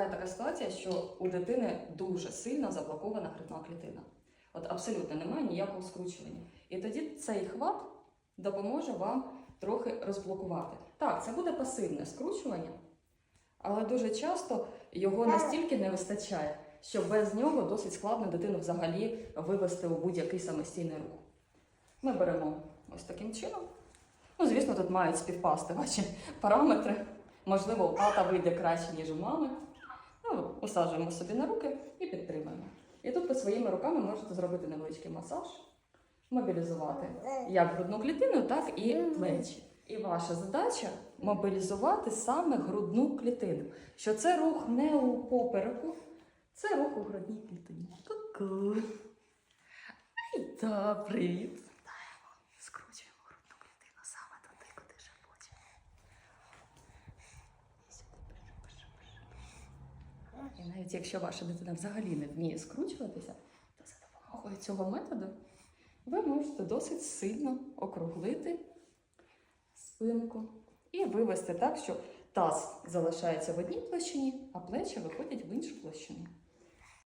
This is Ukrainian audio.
буває така ситуація, що у дитини дуже сильно заблокована грудна клітина. От абсолютно немає ніякого скручування. І тоді цей хват допоможе вам трохи розблокувати. Так, це буде пасивне скручування, але дуже часто його настільки не вистачає, що без нього досить складно дитину взагалі вивести у будь-який самостійний рух. Ми беремо ось таким чином. Ну, звісно, тут мають співпасти ваші параметри. Можливо, у тата вийде краще, ніж у мами. Усаджуємо собі на руки і підтримуємо. І тут ви своїми руками можете зробити невеличкий масаж, мобілізувати як грудну клітину, так і плечі. І ваша задача мобілізувати саме грудну клітину. Що це рух не у попереку, це рух у грудній клітині. Ку-ку. Ай, та, привіт. І навіть якщо ваша дитина взагалі не вміє скручуватися, то за допомогою цього методу ви можете досить сильно округлити спинку і вивести так, що таз залишається в одній площині, а плечі виходять в іншу площину.